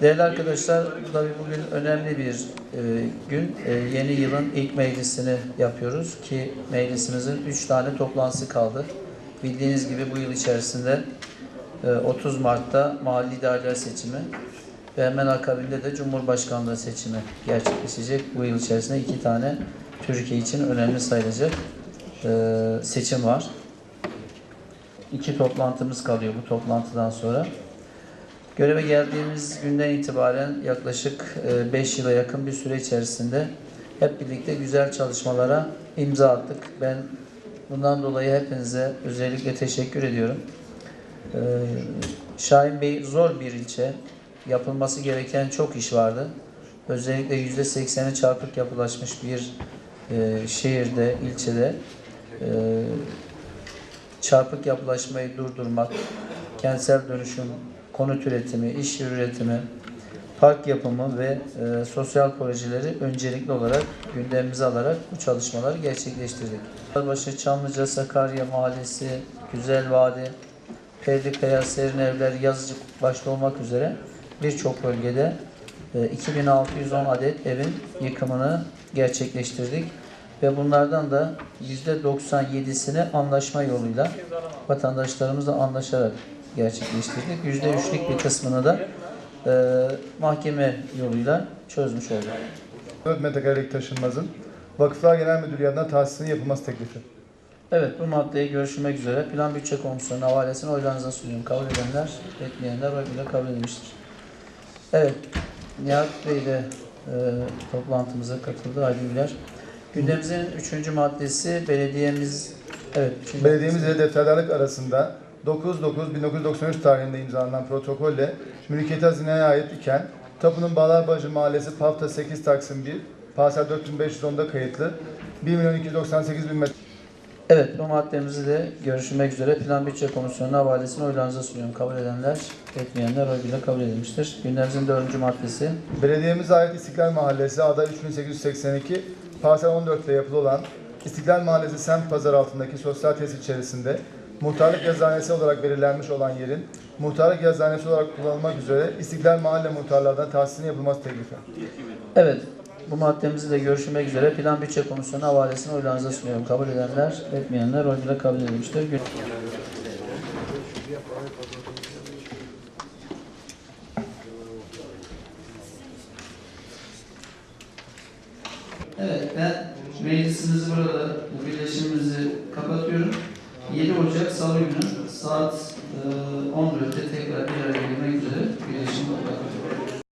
Değerli arkadaşlar, tabii bugün önemli bir e, gün. E, yeni yılın ilk meclisini yapıyoruz ki meclisimizin 3 tane toplantısı kaldı. Bildiğiniz gibi bu yıl içerisinde e, 30 Mart'ta mahalli idareler seçimi ve hemen akabinde de Cumhurbaşkanlığı seçimi gerçekleşecek. Bu yıl içerisinde iki tane Türkiye için önemli sayılacak e, seçim var. İki toplantımız kalıyor bu toplantıdan sonra. Göreve geldiğimiz günden itibaren yaklaşık 5 yıla yakın bir süre içerisinde hep birlikte güzel çalışmalara imza attık. Ben bundan dolayı hepinize özellikle teşekkür ediyorum. Ee, Şahin Bey zor bir ilçe. Yapılması gereken çok iş vardı. Özellikle yüzde sekseni çarpık yapılaşmış bir e, şehirde, ilçede e, çarpık yapılaşmayı durdurmak, kentsel dönüşüm, konut üretimi, iş üretimi, park yapımı ve e, sosyal projeleri öncelikli olarak gündemimize alarak bu çalışmaları gerçekleştirdik. Başı Çamlıca, Sakarya Mahallesi, Güzel Vadi, Perlikaya, Serin Evler, Yazıcık başta olmak üzere birçok bölgede e, 2610 adet evin yıkımını gerçekleştirdik ve bunlardan da %97'sini anlaşma yoluyla vatandaşlarımızla anlaşarak gerçekleştirdik. %3'lük bir kısmını da e, mahkeme yoluyla çözmüş olduk. 4 metrekarelik taşınmazın Vakıflar Genel Müdürlüğü adına tahsisinin yapılması teklifi. Evet bu maddeyi görüşmek üzere Plan Bütçe Komisyonu havalesini oylarınıza sunuyorum. Kabul edenler, etmeyenler oy bile kabul edilmiştir. Evet, Nihat Bey de e, toplantımıza katıldı. Günler. Gündemimizin üçüncü maddesi belediyemiz... Evet, Belediyemiz ile defterdarlık arasında 9-9-1993 tarihinde imzalanan protokolle mülkiyeti hazineye ait iken Tapu'nun Bağlarbaşı Mahallesi Pafta 8 Taksim 1 Parsel 4510'da kayıtlı 1 milyon 298 bin metre Evet, bu maddemizi de görüşmek üzere Plan Bütçe Komisyonu havalesini oylarınıza sunuyorum. Kabul edenler, etmeyenler oy bile kabul edilmiştir. Gündemimizin dördüncü maddesi. Belediyemize ait İstiklal Mahallesi ada 3882 parsel 14 ile yapılı olan İstiklal Mahallesi semt pazarı altındaki sosyal tesis içerisinde muhtarlık yazıhanesi olarak belirlenmiş olan yerin muhtarlık yazıhanesi olarak kullanılmak üzere İstiklal Mahalle muhtarlardan tahsisinin yapılması teklifi. Evet, bu maddemizi de görüşmek üzere Plan Bütçe Komisyonu havalesini oylarınıza sunuyorum. Kabul edenler, etmeyenler oy bile kabul edilmiştir. Evet, ben meclisimizi burada, bu birleşimimizi kapatıyorum. 7 Ocak Salı günü saat e, 14'te tekrar bir araya gelmek üzere. Birleşim